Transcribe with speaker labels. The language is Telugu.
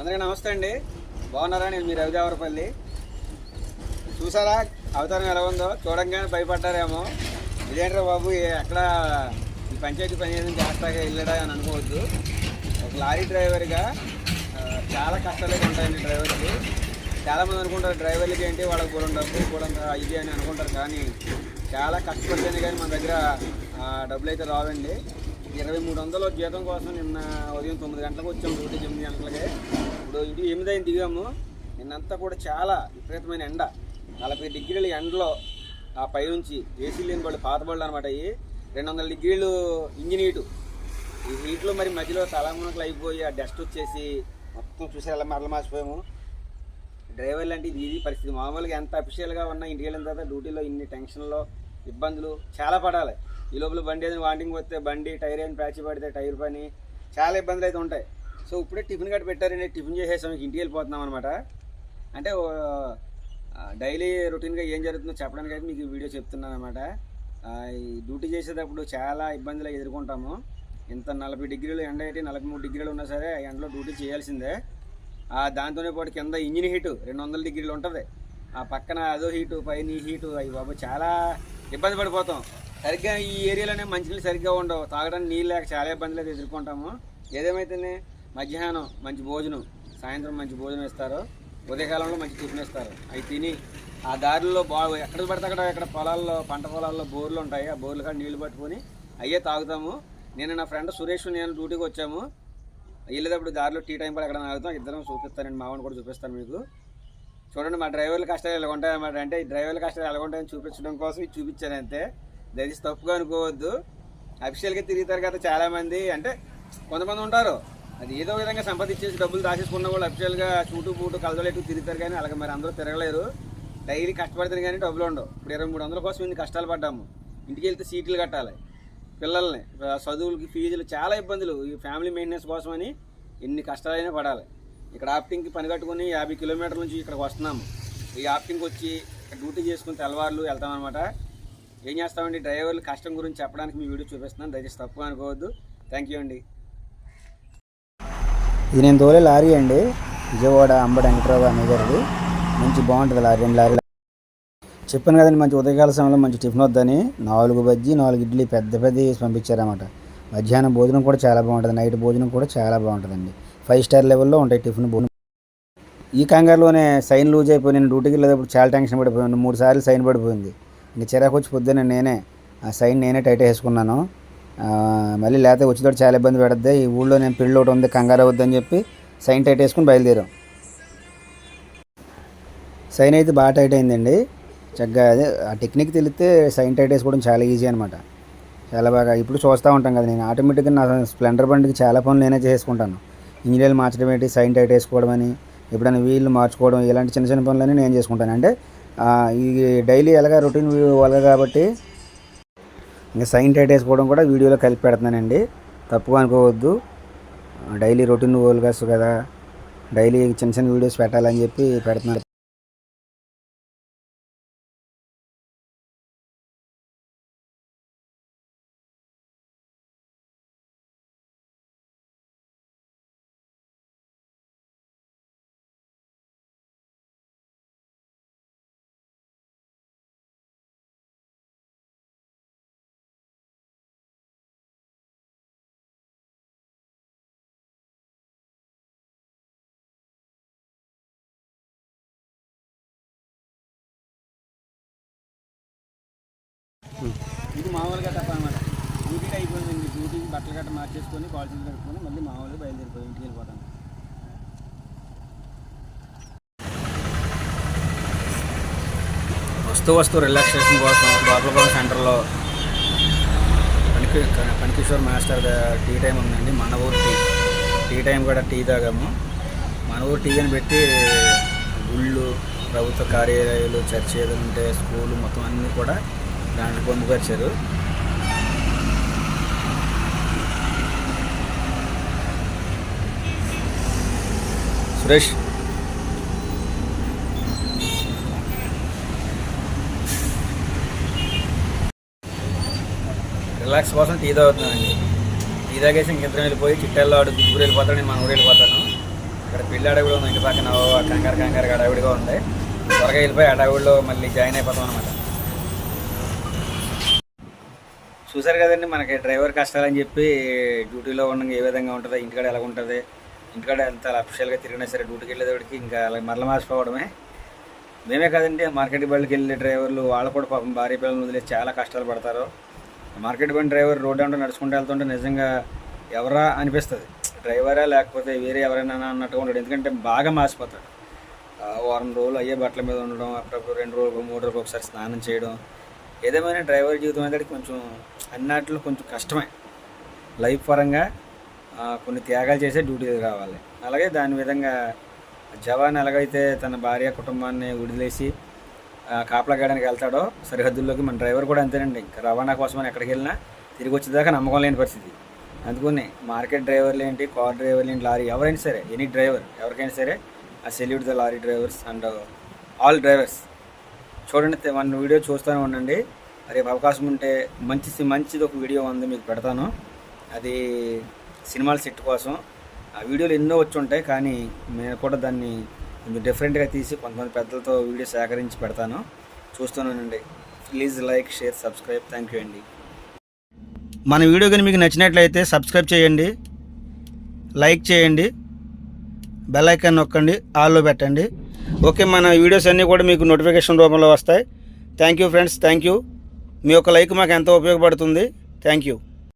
Speaker 1: అందరికీ నమస్తే అండి. బాగున్నారా? నేను మీ రవిదేవరపల్లి చూసారా? అవతారం ఎలా ఉందో? చూడంగానే భయపడ్డారేమో. ఇదేంట్రా బాబు? ఎక్కడ ఈ పంచాయతీ పనిచేయడం జాగ్రత్తగా వెళ్ళడా అని అనుకోవద్దు. ఒక లారీ డ్రైవర్గా చాలా కష్టాలు ఉంటాయండి డ్రైవర్కి. చాలామంది అనుకుంటారు డ్రైవర్లకి ఏంటి? వాళ్ళకి కూడా డబ్బు కూడా ఇది అని అనుకుంటారు. కానీ చాలా కష్టపడితేనే కానీ మన దగ్గర డబ్బులు అయితే రావండి. ఇరవై మూడు వందలు జీతం కోసం నిన్న ఉదయం తొమ్మిది గంటలకు వచ్చాము డ్యూటీ ఎనిమిది గంటలకే. ఇప్పుడు ఇది ఎనిమిది అయింది దిగాము. నిన్నంతా కూడా చాలా విపరీతమైన ఎండ. నలభై డిగ్రీల ఎండలో ఆ పైనుంచి ఏసీ లేని వాళ్ళు పాత అనమాట అవి రెండు వందల డిగ్రీలు ఇంజిన్ హీటు. ఈ హీట్లో మరి మధ్యలో తలమునకలు అయిపోయి ఆ డస్ట్ వచ్చేసి మొత్తం చూసే ఎలా మరల మార్చిపోయాము. డ్రైవర్ లాంటి ఇది పరిస్థితి. మామూలుగా ఎంత అఫిషియల్గా ఉన్న ఇంటికి వెళ్ళిన తర్వాత డ్యూటీలో ఇన్ని టెన్షన్లో ఇబ్బందులు చాలా పడాలి. ఈ లోపల బండి ఏదైనా వాంటింగ్ వస్తే బండి టైర్ అయిన ప్యాచ్ పడితే టైర్ పని చాలా ఇబ్బందులు అయితే ఉంటాయి. సో ఇప్పుడే టిఫిన్ గట్ట పెట్టారండి టిఫిన్ చేసేసాం ఇంటికి వెళ్ళిపోతున్నాం అనమాట అంటే డైలీ రొటీన్గా ఏం జరుగుతుందో చెప్పడానికి అయితే మీకు వీడియో చెప్తున్నాను అనమాట ఈ డ్యూటీ చేసేటప్పుడు చాలా ఇబ్బందులు ఎదుర్కొంటాము. ఇంత నలభై డిగ్రీలు ఎండ అయితే నలభై మూడు డిగ్రీలు ఉన్నా సరే ఆ ఎండలో డ్యూటీ చేయాల్సిందే. దాంతోనే పాటు కింద ఇంజిన్ హీటు రెండు వందల డిగ్రీలు ఉంటుంది. ఆ పక్కన అదో హీటు పైన హీటు అవి బాబు చాలా ఇబ్బంది పడిపోతాం. సరిగ్గా ఈ ఏరియాలోనే మంచినీళ్ళు సరిగ్గా ఉండవు. తాగడానికి నీళ్ళు లేక చాలా ఇబ్బందులు ఎదుర్కొంటాము. ఏదేమైతేనే మధ్యాహ్నం మంచి భోజనం సాయంత్రం మంచి భోజనం ఇస్తారు. ఉదయకాలంలో మంచి టిఫిన్ ఇస్తారు. అవి తిని ఆ దారిలో బా ఎక్కడ పడితే అక్కడ ఎక్కడ పొలాల్లో పంట పొలాల్లో బోర్లు ఉంటాయి. ఆ బోర్లు కాడ నీళ్ళు పట్టుకొని అయ్యే తాగుతాము. నేను నా ఫ్రెండ్ సురేష్ నేను డ్యూటీకి వచ్చాము. వెళ్ళేటప్పుడు దారిలో టీ టైం పడి ఎక్కడ ఆగుతాం. ఇద్దరం చూపిస్తానండి మావని కూడా చూపిస్తాను మీకు. చూడండి మా డ్రైవర్ల కష్టాలు ఎలా ఉంటాయన్నమాట అంటే ఈ డ్రైవర్ల కష్టాలు ఎలా ఉంటాయని చూపించడం కోసం ఇది చూపించాను అంతే. దయచేసి తప్పుగా అనుకోవద్దు. అఫీషియల్గా తిరుగుతారు కదా చాలామంది అంటే కొంతమంది ఉంటారు. అది ఏదో విధంగా సంపాదించేసి డబ్బులు దాచేసుకున్న వాళ్ళు అఫీషియల్గా చూటు పూటు కలదలేటు తిరుగుతారు కానీ అలాగే మరి అందరూ తిరగలేరు. డైలీ కష్టపడితే కానీ డబ్బులు ఉండవు. ఇప్పుడు ఇరవై మూడు వందల కోసం ఇన్ని కష్టాలు పడ్డాము. ఇంటికి వెళ్తే సీట్లు కట్టాలి. పిల్లల్ని చదువులకి ఫీజులు చాలా ఇబ్బందులు. ఈ ఫ్యామిలీ మెయింటెనెన్స్ కోసమని ఎన్ని కష్టాలైనా పడాలి. ఇక్కడ ఆప్టింగ్కి పని కట్టుకుని యాభై కిలోమీటర్ల నుంచి ఇక్కడికి వస్తున్నాము ఈ ఆప్టింగ్కి వచ్చి డ్యూటీ చేసుకుని తెల్లవారులు వెళ్తామన్నమాట ఏం చేస్తామండి? డ్రైవర్లు కష్టం గురించి చెప్పడానికి మీ వీడియో చూపిస్తున్నాను. దయచేసి తప్పు అనుకోవద్దు. థ్యాంక్ యూ అండి.
Speaker 2: ఇది నేను తోలే లారీ అండి. విజయవాడ అంబడి వెంకటరావు అనే గారిది మంచి బాగుంటుంది లారీ రెండు లారీ చెప్పాను కదండి మంచి ఉదయకాల సమయంలో మంచి టిఫిన్ వద్దని. నాలుగు బజ్జీ నాలుగు ఇడ్లీ పెద్ద పెద్ద వేసి పంపించారన్నమాట. మధ్యాహ్నం భోజనం కూడా చాలా బాగుంటుంది. నైట్ భోజనం కూడా చాలా బాగుంటుందండి. ఫైవ్ స్టార్ లెవెల్లో ఉంటాయి టిఫిన్ బోన్. ఈ కంగారులోనే సైన్ లూజ్ అయిపోయి నేను డ్యూటీకి వెళ్ళేటప్పుడు చాలా టెన్షన్ పడిపోయాను. మూడు సార్లు సైన్ పడిపోయింది. ఇంక చిరాకు వచ్చి పొద్దున్న నేనే ఆ సైన్ నేనే టైట్ వేసుకున్నాను. మళ్ళీ లేకపోతే వచ్చేటప్పుడు చాలా ఇబ్బంది పెడద్ది. ఈ ఊళ్ళో నేను పెళ్ళి ఒకటి ఉంది కంగారు అవద్దని చెప్పి సైన్ టైట్ వేసుకుని బయలుదేరాం. సైన్ అయితే బాగా టైట్ అయిందండి. చక్కగా అదే ఆ టెక్నిక్ తెలిస్తే సైన్ టైట్ వేసుకోవడం చాలా ఈజీ అనమాట చాలా బాగా ఇప్పుడు చూస్తూ ఉంటాం కదా నేను ఆటోమేటిక్గా నా స్ప్లెండర్ బండికి చాలా పనులు నేనే చేసుకుంటాను. ఇంజనీర్లు మార్చడం ఏంటి? సైన్ టైట్ వేసుకోవడం అని ఎప్పుడైనా వీళ్ళు మార్చుకోవడం ఇలాంటి చిన్న చిన్న పనులన్నీ నేను చేసుకుంటాను. అంటే ఇది డైలీ ఎలాగా రొటీన్ వాళ్ళగా కాబట్టి ఇంకా సైన్ టైట్ వేసుకోవడం కూడా వీడియోలో కలిపి పెడుతున్నానండి. తప్పుగా అనుకోవద్దు. డైలీ రొటీన్ వాళ్ళగా కదా డైలీ చిన్న చిన్న వీడియోస్ పెట్టాలని చెప్పి పెడుతున్నారు
Speaker 1: ఇది మామూలుగా తప్ప అనమాట డ్యూటీకి అయిపోయింది డ్యూటీకి బట్టలు గట్ట మార్చేసుకొని కాలేజీలు కట్టుకొని మళ్ళీ మామూలుగా బయలుదేరిపోయి ఇంటికి వెళ్ళిపోతాను వస్తూ వస్తూ రిలాక్సేషన్ కోసం గోపాలపురం సెంటర్లో పనికి పనికిషోర్ మాస్టర్ టీ టైం ఉందండి మన ఊరు టీ. టీ టైం కూడా టీ తాగాము. మన ఊరు టీ అని పెట్టి గుళ్ళు ప్రభుత్వ కార్యాలయాలు చర్చ్ ఏదైనా ఉంటే స్కూలు మొత్తం అన్నీ కూడా దాంట్లో పొందుపరిచారు సురేష్. రిలాక్స్ కోసం టీ తాగుతున్నానండి. టీ తాగేసి ఇంకిద్దరం వెళ్ళిపోయి చిట్టాల్లో ఆడు గుగ్గురు వెళ్ళిపోతాడు నేను మన ఊరు వెళ్ళిపోతాను. ఇక్కడ పెళ్ళి అడవిలో ఉంది ఇంటి పక్కన ఓ కంగారు కంగారు అడవిడిగా ఉంది. త్వరగా వెళ్ళిపోయి అడవిలో మళ్ళీ జాయిన్ అయిపోతాం అనమాట చూసారు కదండి మనకి డ్రైవర్ కష్టాలని చెప్పి డ్యూటీలో ఉండగా ఏ విధంగా ఉంటుందో ఇంటికాడ ఎలా ఉంటుంది ఇంటికాడ ఎంత అఫిషియల్గా తిరిగినా సరే డ్యూటీకి వెళ్ళేవాడికి ఇంకా అలా మరల మార్చిపోవడమే. మేమే కదండి మార్కెట్ బండికి వెళ్ళే డ్రైవర్లు వాళ్ళు కూడా పాపం భార్య పిల్లలు వదిలేసి చాలా కష్టాలు పడతారు. మార్కెట్ బండి డ్రైవర్ రోడ్డు అంటే నడుచుకుంటూ వెళ్తుంటే నిజంగా ఎవరా అనిపిస్తుంది. డ్రైవరా లేకపోతే వేరే ఎవరైనా అన్నట్టుగా ఉండడు ఎందుకంటే బాగా మాసిపోతాడు వారం రోజులు అయ్యే బట్టల మీద ఉండడం అప్పుడప్పుడు రెండు రోజులు మూడు రోజులు ఒకసారి స్నానం చేయడం ఏదేమైనా డ్రైవర్ జీవితం అనేది కొంచెం అన్నట్లు కొంచెం కష్టమే. లైఫ్ పరంగా కొన్ని త్యాగాలు చేసే డ్యూటీ రావాలి. అలాగే దాని విధంగా జవాన్ ఎలాగైతే తన భార్య కుటుంబాన్ని విడిలేసి ఆ, కాపలా వెళ్తాడో సరిహద్దుల్లోకి మన డ్రైవర్ కూడా అంతేనండి. ఇంకా రవాణా కోసమని ఎక్కడికి వెళ్ళినా తిరిగి వచ్చేదాకా నమ్మకం లేని పరిస్థితి. అందుకని మార్కెట్ డ్రైవర్లు ఏంటి కార్ డ్రైవర్లు ఏంటి లారీ ఎవరైనా సరే ఎనీ డ్రైవర్ ఎవరికైనా సరే ఆ salute the lorry drivers and all drivers చూడండి మన వీడియో చూస్తూనే ఉండండి. రేపు అవకాశం ఉంటే మంచి మంచిది ఒక వీడియో ఉంది మీకు పెడతాను. అది సినిమాల సెట్ కోసం. ఆ వీడియోలు ఎన్నో వచ్చి ఉంటాయి కానీ నేను కూడా దాన్ని కొంచెం డిఫరెంట్గా తీసి కొంతమంది పెద్దలతో వీడియో సేకరించి పెడతాను. చూస్తున్నానండి please like share subscribe thank you అండి. మన వీడియో కానీ మీకు నచ్చినట్లయితే సబ్స్క్రైబ్ చేయండి. లైక్ చేయండి. బెల్ ఐకాన్ నొక్కండి. ఆల్లో పెట్టండి. ఓకే మన వీడియోస్ అన్నీ కూడా మీకు నోటిఫికేషన్ రూపంలో వస్తాయి. Thank you friends thank you మీ యొక్క లైక్ మాకు ఎంతో ఉపయోగపడుతుంది. Thank you